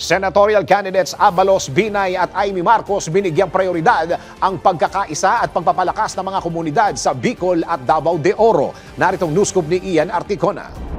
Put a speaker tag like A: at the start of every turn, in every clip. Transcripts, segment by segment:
A: Senatorial candidates Abalos, Binay at Amy Marcos binigyang prioridad ang pagkakaisa at pagpapalakas ng mga komunidad sa Bicol at Davao de Oro. Naritong newscoop ni Ian Articona.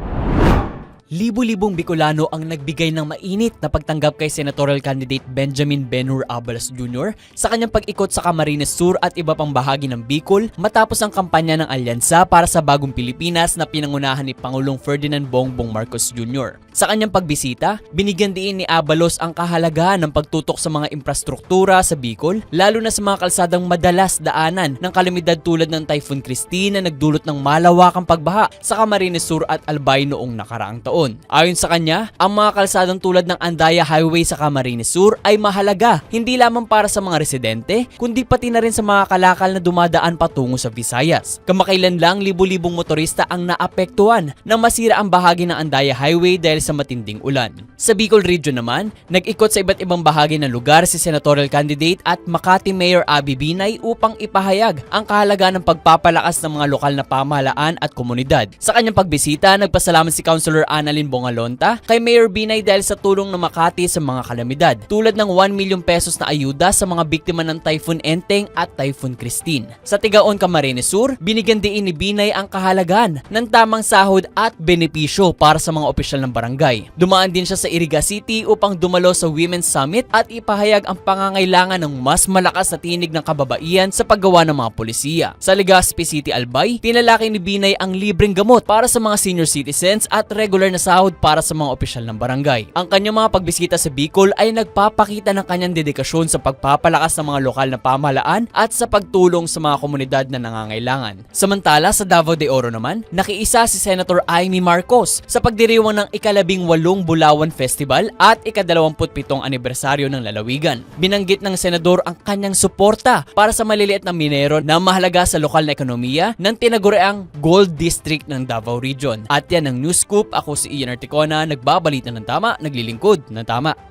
B: Libo-libong Bicolano ang nagbigay ng mainit na pagtanggap kay senatorial candidate Benjamin Benhur Abalos Jr. sa kanyang pag-ikot sa Camarines Sur at iba pang bahagi ng Bicol matapos ang kampanya ng alyansa para sa bagong Pilipinas na pinangunahan ni Pangulong Ferdinand Bongbong Marcos Jr. Sa kanyang pagbisita, binigyan din ni Abalos ang kahalagahan ng pagtutok sa mga infrastruktura sa Bicol, lalo na sa mga kalsadang madalas daanan ng kalamidad tulad ng Typhoon Christine na nagdulot ng malawakang pagbaha sa Camarines Sur at Albay noong nakaraang taon. Ayon sa kanya, ang mga kalsadang tulad ng Andaya Highway sa Camarines Sur ay mahalaga hindi lamang para sa mga residente, kundi pati na rin sa mga kalakal na dumadaan patungo sa Visayas. Kamakailan lang libu-libong motorista ang naapektuhan nang masira ang bahagi ng Andaya Highway dahil sa matinding ulan. Sa Bicol Region naman, nag-ikot sa iba't ibang bahagi ng lugar si senatorial candidate at Makati Mayor Abby Binay upang ipahayag ang kahalagaan ng pagpapalakas ng mga lokal na pamahalaan at komunidad. Sa kanyang pagbisita, nagpasalamat si Councilor Annalyn Bongalonta kay Mayor Binay dahil sa tulong ng Makati sa mga kalamidad, tulad ng 1 million pesos na ayuda sa mga biktima ng Typhoon Enteng at Typhoon Christine. Sa Tigaon, Camarines Sur, binigyan din ni Binay ang kahalagaan ng tamang sahod at benepisyo para sa mga opisyal ng barangay. Dumaan din siya sa Iriga City upang dumalo sa Women's Summit at ipahayag ang pangangailangan ng mas malakas na tinig ng kababaihan sa paggawa ng mga polisiya. Sa Legazpi City, Albay, tinalaki ni Binay ang libreng gamot para sa mga senior citizens at regular na sahod para sa mga opisyal ng barangay. Ang kanyang mga pagbisita sa Bicol ay nagpapakita ng kanyang dedikasyon sa pagpapalakas ng mga lokal na pamahalaan at sa pagtulong sa mga komunidad na nangangailangan. Samantala sa Davao de Oro naman, nakiisa si Senator Amy Marcos sa pagdiriwang ng ikalabing walong Bulawan Festival at ikadalawamputpitong anibersaryo ng lalawigan. Binanggit ng senador ang kanyang suporta para sa maliliit na minero na mahalaga sa lokal na ekonomiya ng tinaguriang Gold District ng Davao Region. At yan ang News Scoop. Ako si Ian Articona, nagbabalita ng tama, naglilingkod ng tama.